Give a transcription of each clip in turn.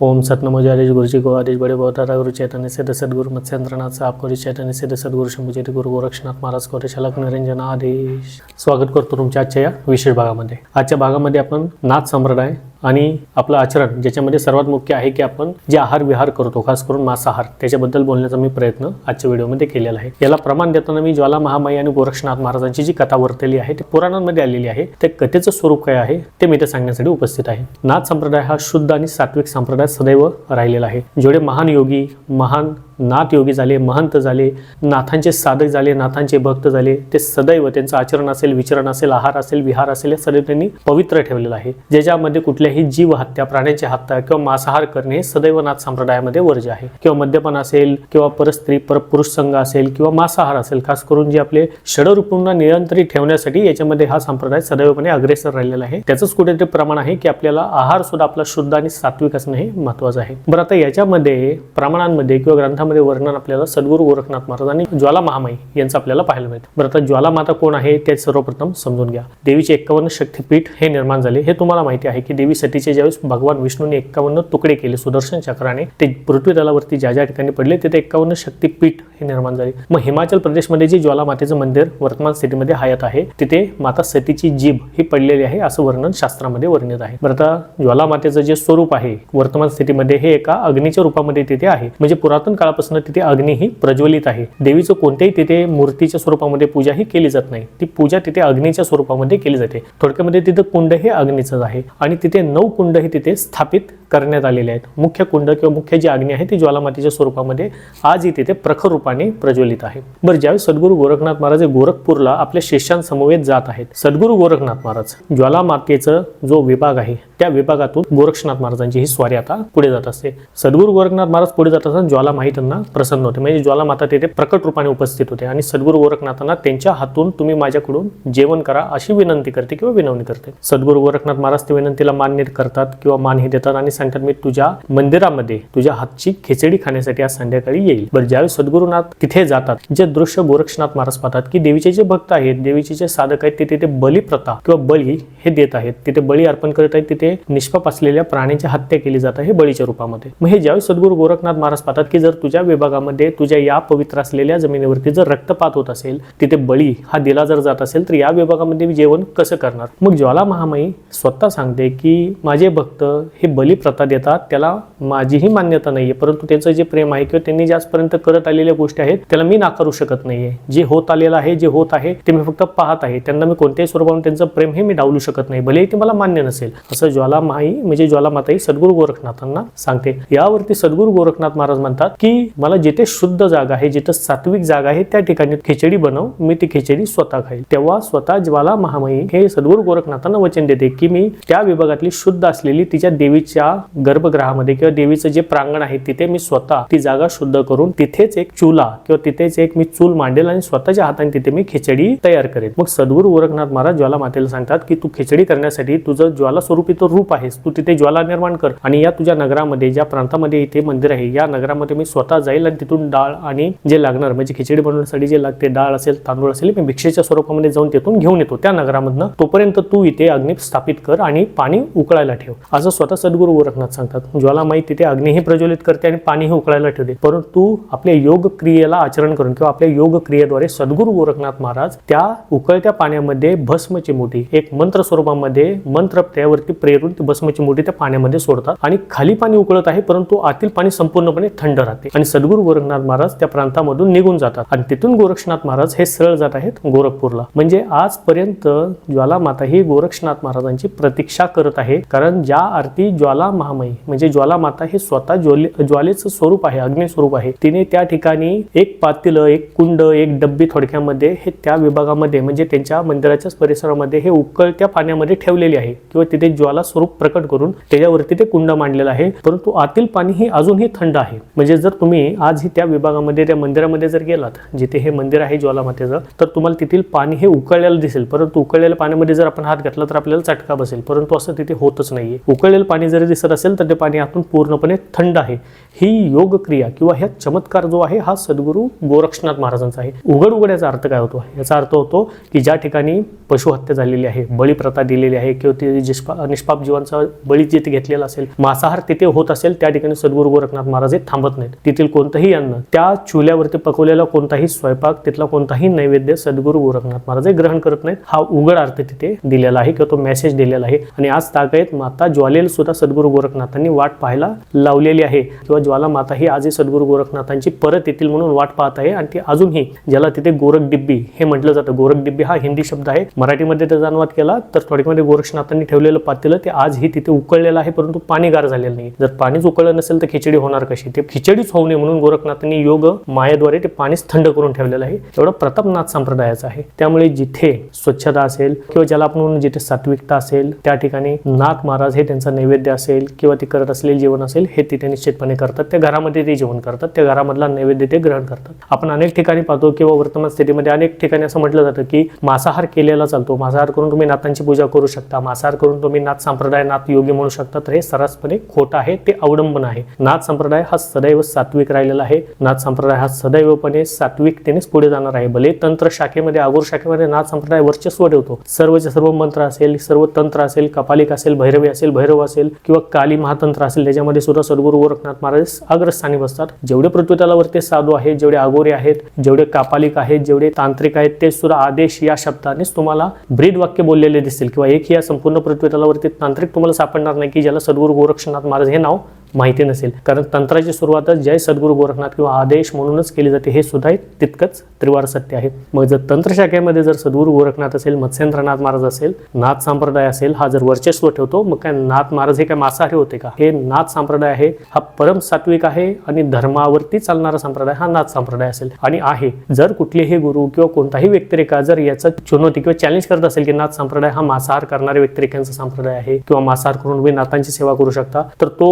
ओम सतनमो आदेश गुरुजी गो आदेश बड़े बहुत गुरु चैतन्य सिद्ध सद्गुरु मत्स्येंद्रनाथ साहेब गुरु चैतन्य सिद्ध सद्गुरु शंभूजेरी गुरु गोरक्षनाथ महाराज कोरे शलक निरंजन आदेश। स्वागत करतो तुमच्या आजच्या या विशेष भागामध्ये. आजच्या भागामध्ये आपण नाथ संप्रदाय आणि आपलं आचरण ज्याच्यामध्ये सर्वात मुख्य आहे की आपण जे आहार विहार करतो खास करून मांसाहार त्याच्याबद्दल बोलण्याचा मी प्रयत्न आजच्या व्हिडिओमध्ये केलेला आहे. याला प्रमाण देताना मी ज्वाला महामाई आणि गोरक्षनाथ महाराजांची जी कथा वर्तली आहे ती पुराणांमध्ये आलेली आहे. त्या कथेचं स्वरूप काय आहे ते मी ते सांगण्यासाठी उपस्थित आहे. नाथ संप्रदाय हा शुद्ध आणि सात्विक संप्रदाय सदैव राहिलेला आहे. जेवढे महान योगी महान नाथ योगी झाले महंत झाले नाथांचे साधक झाले नाथांचे भक्त झाले ते सदैव त्यांचं आचरण असेल विचरण असेल आहार असेल विहार असेल हे सदैव त्यांनी पवित्र ठेवलेलं आहे. ज्याच्यामध्ये कुठल्याही जीव हत्या प्राण्याची हत्या किंवा मांसाहार करणे हे सदैव नाथ संप्रदायामध्ये वर्ज्य आहे. किंवा मद्यपान असेल किंवा परस्त्री परपुरुष संघ असेल किंवा मांसाहार असेल खास करून जे आपले षडरूपूंना नियंत्रित ठेवण्यासाठी याच्यामध्ये हा संप्रदाय सदैवपणे अग्रेसर राहिलेला आहे. त्याचंच कुठेतरी प्रमाण आहे की आपल्याला आहार सुद्धा आपला शुद्ध आणि सात्विक असणं हे महत्वाचं आहे. बरं आता याच्यामध्ये प्रमाणांमध्ये किंवा ग्रंथामध्ये वर्णन आपल्याला सद्गुरू गोरखनाथ महाराज आणि ज्वाला महामाई यांचं आपल्याला पाहायला मिळतं. बरं आता ज्वाला माता कोण आहे ते सर्वप्रथम समजून घ्या. देवीचे एक्कावन्न शक्तीपीठ हे निर्माण झाले. हे तुम्हाला माहिती आहे की देवी सतीचे ज्यावेळेस भगवान विष्णूने एक्कावन्न तुकडे केले सुदर्शन चक्राने ते पृथ्वी तलावरती ज्या ज्या ठिकाणी पडले तिथे एक्कावन्न शक्तीपीठ हे निर्माण झाले. मग हिमाचल प्रदेशमध्ये जे ज्वाला मातेचं मंदिर वर्तमान स्थितीमध्ये हयात आहे तिथे माता सतीची जीभ ही पडलेली आहे असं वर्णन शास्त्रामध्ये वर्णित आहे. बरं आता ज्वाला मातेचं जे स्वरूप आहे वर्तमान स्थितीमध्ये हे एका अग्नीच्या रूपामध्ये तिथे आहे. म्हणजे पुरातन काळात काळापासून तिथे अग्नी ही प्रज्वलित आहे. देवीचं कोणत्याही तिथे मूर्तीच्या स्वरूपामध्ये पूजा ही केली जात नाही. ती पूजा तिथे अग्नीच्या स्वरूपामध्ये केली जाते. थोडक्यामध्ये तिथं कुंड हे अग्नीचंच आहे आणि तिथे नऊ कुंड हे तिथे स्थापित करण्यात आलेले आहेत. मुख्य कुंड किंवा मुख्य जी अग्नी आहे ती ज्वालामातीच्या स्वरूपामध्ये आजही तिथे प्रखर रूपाने प्रज्वलित आहे. बरं ज्यावेळी सद्गुरू गोरखनाथ महाराज हे गोरखपूरला आपल्या शिष्यांसमवेत जात आहेत सद्गुरू गोरखनाथ महाराज ज्वालामातेचं जो विभाग आहे त्या विभागातून गोरक्षनाथ महाराजांची ही स्वारी आता पुढे जात असते. सद्गुरू गोरखनाथ महाराज पुढे जात असताना ज्वालामाई त्यांना प्रसन्न होते. म्हणजे ज्वालामाता तिथे प्रकट रूपाने उपस्थित होते आणि सद्गुरू गोरखनाथांना त्यांच्या हातून तुम्ही माझ्याकडून जेवण करा अशी विनंती करते किंवा विनवणी करते. सद्गुरू गोरखनाथ महाराज त्या विनंतीला मान्य करतात किंवा मानही देतात आणि सांगतात मी तुझ्या मंदिरामध्ये तुझ्या हातची खिचडी खाण्यासाठी आज संध्याकाळी येईल. बरं ज्यावेळी सद्गुरुनाथ तिथे जातात जे दृश्य गोरक्षनाथ महाराज पाहतात की देवीचे जे भक्त आहेत देवीचे जे साधक आहेत ते तिथे बली प्रथा किंवा बळी हे देत आहेत. तिथे बळी अर्पण करत आहेत तिथे निष्पाप असलेल्या प्राण्यांची हत्या केली जात आहे बळीच्या रूपामध्ये. मग हे ज्यावेळी सद्गुरू गोरखनाथ महाराज पाहतात की जर तुझ्या विभागामध्ये तुझ्या या पवित्र असलेल्या जमिनीवरती जर रक्तपात होत असेल तिथे बळी हा दिला जर जात असेल तर या विभागामध्ये मी जेवण कसं करणार? मग ज्वाला महामाई स्वतः सांगते की माझे भक्त हे बली प्रथा देतात त्याला माझीही मान्यता नाहीये परंतु त्यांचं जे प्रेम आहे किंवा त्यांनी जे आजपर्यंत करत आलेल्या गोष्टी आहेत त्याला मी नाकारू शकत नाहीये. जे होत आलेलं आहे जे होत आहे ते मी फक्त पाहत आहे. त्यांना मी कोणत्याही स्वरूपाने त्यांचं प्रेम हे मी डावलू शकत नाही भलेही ते मला मान्य नसेल. असं ज्वालामाई म्हणजे ज्वालामाताई सद्गुरू गोरखनाथांना सांगते. यावरती सद्गुरू गोरखनाथ महाराज म्हणतात की मला जिथे शुद्ध जागा आहे जिथे सात्विक जागा आहे त्या ठिकाणी खिचडी बनव मी ती खिचडी स्वतः खाईल तेव्हा स्वतः ज्वाला महामाई हे सद्गुरू गोरखनाथांना वचन देते की मी त्या विभागातली शुद्ध असलेली तिच्या देवीच्या गर्भगृहामध्ये किंवा देवीचं जे प्रांगण आहे तिथे मी स्वतः ती जागा शुद्ध करून तिथेच एक चुला किंवा तिथेच एक मी चूल मांडेल आणि स्वतःच्या हाताने तिथे मी खिचडी तयार करेन. मग सद्गुरू गोरखनाथ महाराज ज्वाला मातेला सांगतात की तू खिचडी करण्यासाठी तुझं ज्वाला स्वरूपी तो रूप आहेस तू तिथे ज्वाला निर्माण कर आणि या तुझ्या नगरामध्ये ज्या प्रांतामध्ये इथे मंदिर आहे या नगरामध्ये मी स्वतः जाईल आणि तिथून डाळ आणि जे लागणार म्हणजे खिचडी बनवण्यासाठी जे लागते डाळ असेल तांदूळ असेल मी भिक्षेच्या स्वरूपामध्ये जाऊन तिथून घेऊन येतो. त्या नगरामधनं तोपर्यंत तू इथे अग्नी स्थापित कर आणि पाणी उकळायला ठेव. असं स्वतः सद्गुरू गोरखनाथ सांगतात. ज्वालामाई तिथे अग्नीही प्रज्वलित करते आणि पाणीही उकळायला ठेवते. परंतु आपल्या योग क्रियेला आचरण करून किंवा आपल्या योग क्रियेद्वारे सद्गुरू गोरखनाथ महाराज त्या उकळत्या पाण्यामध्ये भस्मची मोठी एक मंत्र स्वरूपामध्ये मंत्र त्यावरती प्रेरून ते भस्मची मोठी त्या पाण्यामध्ये सोडतात. आणि खाली पाणी उकळत आहे परंतु आतील पाणी संपूर्णपणे थंड राहते. आणि सद्गुरू गोरखनाथ महाराज त्या प्रांतामधून निघून जातात. आणि तिथून गोरक्षनाथ महाराज हे सरळ जात आहेत गोरखपूरला. म्हणजे आजपर्यंत ज्वाला माता ही गोरक्षनाथ महाराजांची प्रतीक्षा करत आहे. कारण ज्या आरती ज्वाला महामयी म्हणजे ज्वाला माता हे स्वतः ज्वाले ज्वालेचं स्वरूप आहे अग्नि स्वरूप आहे. तिने त्या ठिकाणी एक पातील एक कुंड एक डब्बी थोडक्यामध्ये हे त्या विभागामध्ये म्हणजे त्यांच्या मंदिराच्याच परिसरामध्ये हे उकळत्या पाण्यामध्ये ठेवलेले आहे. किंवा तिथे ज्वाला स्वरूप प्रकट करून त्याच्यावरती ते कुंड मांडलेलं आहे. परंतु आतील पाणी हे अजूनही थंड आहे. म्हणजे जर तुम्ही आजही त्या विभागामध्ये त्या मंदिरामध्ये जर गेलात जिथे हे मंदिर आहे ज्वालामातेचं तर तुम्हाला तिथील पाणी हे उकळलेलं दिसेल. परंतु उकळलेल्या पाण्यामध्ये जर आपण हात घातला तर आपल्याला चटका बसेल. परंतु असं तिथे होतच नाहीये. उकळलेलं पाणी जरी दिसत असेल तर ते पाणी आतून पूर्णपणे थंड आहे. ही योग क्रिया किंवा ह्या चमत्कार जो आहे हा सद्गुरू गोरक्षनाथ महाराजांचा आहे. उघड उघड याचा अर्थ काय होतो? याचा अर्थ होतो की ज्या ठिकाणी पशुहत्या झालेली आहे बळी प्रथा दिलेली आहे किंवा ती जिष्पा निष्पाप जीवांचा बळी जिथे घेतलेला असेल मांसाहार तिथे होत असेल त्या ठिकाणी सद्गुरू गोरखनाथ महाराज हे थांबत नाहीत. तेथील कोणतंही अन्न त्या चुल्यावरती पकवलेला कोणताही स्वयंपाक तिथला कोणताही नैवेद्य सद्गुरू गोरखनाथ महाराज हे ग्रहण करत नाहीत. हा उघड अर्थ तिथे दिलेला आहे किंवा तो मेसेज दिलेला आहे. आणि आज तागायत माता ज्वालेला सुद्धा सद्गुरू गोरखनाथांनी वाट पाहायला लावलेली आहे. किंवा ज्वाला माता ही आजही सद्गुरू गोरखनाथांची परत येतील म्हणून वाट पाहत आहे आणि ती अजूनही ज्याला तिथे गोरख डिब्बी हे म्हटलं जातं. गोरख डिब्बी हा हिंदी शब्द आहे. मराठीमध्ये त्याचा अनुवाद केला तर थोडक्यामध्ये गोरक्षनाथांनी ठेवलेलं पातेलं ते आजही तिथे उकळलेलं आहे परंतु पाणी गार झालेलं नाही. जर पाणीच उकळलं नसेल तर खिचडी होणार कशी? ते खिचडीच होऊ नये म्हणून गोरखनाथांनी योग मायेद्वारे ते पाणीच थंड करून ठेवलेलं आहे. एवढं प्रतापनाथ संप्रदायाचं आहे. त्यामुळे जिथे स्वच्छता असेल किंवा ज्याला आपण जिथे सात्विकता असेल त्या ठिकाणी नाथ महाराज हे त्यांचा नैवेद्य असेल किंवा ते करत असलेले जेवण असेल हे तिथे निश्चितपणे करतात. त्या घरामध्ये ते जेवण करतात. त्या घरामधला नैवेद्य ते ग्रहण करतात. आपण अनेक ठिकाणी पाहतो किंवा वर्तमान स्थितीमध्ये अनेक ठिकाणी असं म्हटलं जातं की मांसाहार केलेला चालतो. मांसाहार करून तुम्ही नाथांची पूजा करू शकता. मांसाहार करून तुम्ही नाथ संप्रदाय नाथ योगी म्हणू शकता तर हे सरसपणे खोटं आहे ते अवडंबन आहे. नाथ संप्रदाय हा सदैव सात्विक राहिलेला आहे. नाथ संप्रदाय हा सदैवपणे सात्विकतेनेच पुढे जाणार आहे. भले तंत्र शाखेमध्ये आगोर शाखेमध्ये नाथ संप्रदाय वर्चस्व ठेवतो. सर्वचे सर्व मंत्र असेल सर्व तंत्र असेल कपालिक असेल भैरवी असेल भैरव असेल किंवा काली महातंत्र असेल त्याच्यामध्ये सुद्धा सद्गुरू गोरखनाथ महाराज अग्रस्थानी बसतात. जेवढे पृथ्वीतलावरती साधू आहेत जेवढे आगोरे आहेत जेवढे कापालिक आहेत जेवढे तांत्रिक आहेत ते सुद्धा आदेश या शब्दानेच तुम्हाला ब्रीद वाक्य बोललेले दिसतील किंवा एक या संपूर्ण पृथ्वीतलावरती तांत्रिक तुम्हाला सापडणार नाही की ज्याला सद्गुरू गोरक्षनाथ महाराज हे नाव माहिती नसेल. कारण तंत्राची सुरुवातच जय सद्गुरू गोरखनाथ किंवा आदेश म्हणूनच केली जाते हे सुद्धा एक तितकंच त्रिवार सत्य आहे. मग जर तंत्र शाखेमध्ये जर सद्गुरू गोरखनाथ असेल मत्स्येंद्रनाथ महाराज असेल नाथ संप्रदाय असेल हा जर वर्चस्व ठेवतो मग काय नाथ महाराज हे काय मांसाहारी होते का? हे नाथ संप्रदाय आहे हा परम सात्विक आहे आणि धर्मावरती चालणारा संप्रदाय हा नाथ संप्रदाय असेल. आणि आहे जर कुठलेही गुरु किंवा कोणताही व्यक्तिरेखा जर याचं चुनौती किंवा चॅलेंज करत असेल की नाथ संप्रदाय हा मांसाहार करणाऱ्या व्यक्तिरेखांचा संप्रदाय आहे किंवा मांसाहार करून तुम्ही नाथांची सेवा करू शकता तर तो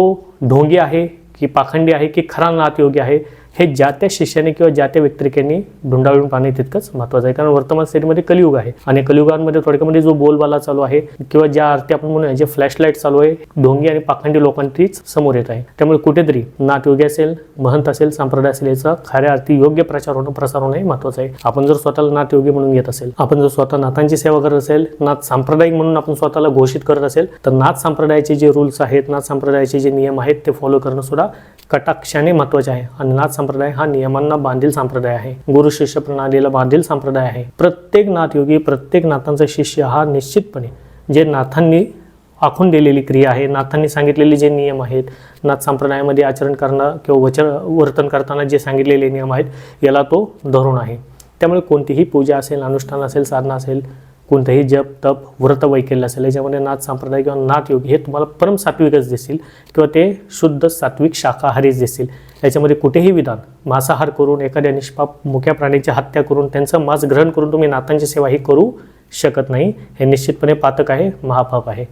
ढोंगी आहे की पाखंडी आहे की खरा नाथयोगी आहे हे ज्या त्या शिष्याने किंवा ज्या त्या व्यक्तिरेखेने ढुंडाळून पाहणे तितकंच महत्वाचं आहे. कारण वर्तमान स्थितीमध्ये कलियुग आहे. आणि कलियुगांमध्ये थोडक्यामध्ये म्हणजे जो बोलबाला चालू आहे किंवा ज्या आरती आपण म्हणूया जे फ्लॅशलाईट चालू आहे ढोंगी आणि पाखंडी लोकांचीच समोर येत आहे. त्यामुळे कुठेतरी नाथ योगी असेल महंत असेल संप्रदाय असेल याचा खऱ्या अर्थी योग्य प्रचार होणं प्रसार होणं हे महत्वाचं आहे. आपण जर स्वतःला नाथ योगी म्हणून घेत असेल आपण जर स्वतः नाथांची सेवा करत असेल नाथ सांप्रदायिक म्हणून आपण स्वतःला घोषित करत असेल तर नाथ संप्रदायाचे जे रूल्स आहेत नाथ संप्रदायाचे जे नियम आहेत ते फॉलो करणं सुद्धा कटाक्षाने महत्त्वाचे आहे. आणि नाथ संप्रदाय हा नियमांना बांधील संप्रदाय आहे. गुरु शिष्य प्रणालीला बांधील संप्रदाय आहे. प्रत्येक नाथयोगी प्रत्येक नाथांचा शिष्य हा निश्चितपणे जे नाथांनी आखून दिलेली क्रिया आहे नाथांनी सांगितलेले जे नियम आहेत नाथ संप्रदायामध्ये आचरण करणं किंवा वचन वर्तन करताना जे सांगितलेले नियम आहेत याला तो धरून आहे. त्यामुळे कोणतीही पूजा असेल अनुष्ठान असेल साधना असेल कोणतंही जप तप व्रत वैकल्य असेल याच्यामध्ये नाथ संप्रदाय किंवा नाथ योग हे तुम्हाला परम सात्विकच दिसतील किंवा ते शुद्ध सात्विक शाकाहारीच दिसतील. याच्यामध्ये कुठेही विधान मांसाहार करून एखाद्या निष्पाप मुक्या प्राण्याची हत्या करून त्यांचं मांस ग्रहण करून तुम्ही नाथांची सेवा ही करू शकत नाही हे निश्चितपणे पातक आहे महापाप आहे.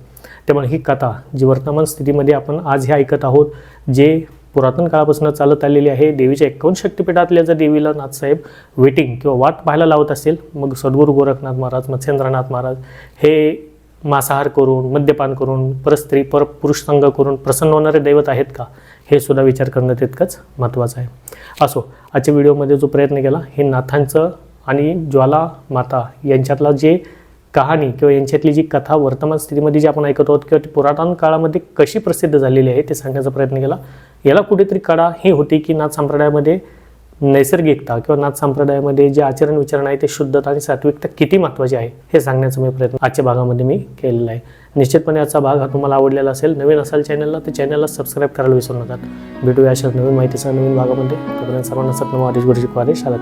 त्यामुळे ही कथा जी वर्तमान स्थितीमध्ये आपण आज हे ऐकत आहोत जे पुरातन काळापासून चालत आलेली आहे. देवीच्या एकावन्न शक्तिपीठातल्या जर देवीला नाथसाहेब वेटिंग किंवा वाट पाहायला लावत असेल मग सद्गुरू गोरखनाथ महाराज मत्स्येंद्रनाथ महाराज हे मांसाहार करून मद्यपान करून परस्त्री पर पुरुष संघ करून प्रसन्न होणारे दैवत आहेत का? हे सुद्धा विचार करणं तितकंच महत्त्वाचं आहे. असो आजच्या व्हिडिओमध्ये जो प्रयत्न केला हे नाथांचं आणि ज्वाला माता यांच्यातला जे कहाणी किंवा यांच्यातली जी कथा वर्तमान स्थितीमध्ये जी आपण ऐकत आहोत किंवा ती पुरातन काळामध्ये कशी प्रसिद्ध झालेली आहे ते सांगण्याचा प्रयत्न केला. याला कुठेतरी कडा ही होती की नाथ संप्रदायामध्ये नैसर्गिकता किंवा नाथ संप्रदायामध्ये जे आचरण विचारण आहे ते शुद्धता आणि सात्विकता किती महत्त्वाची आहे हे सांगण्याचा मी प्रयत्न आजच्या भागामध्ये मी केलेला आहे. निश्चितपणे याचा भाग हा तुम्हाला आवडलेला असेल नवीन असाल चॅनलला तर चॅनलला सबस्क्राईब करायला विसरू नका. भेटूया अशा नवीन माहितीसह नवीन भागामध्ये. तोपर्यंत सर्वांना सत्नम आदेश गुरुजी आदेश आला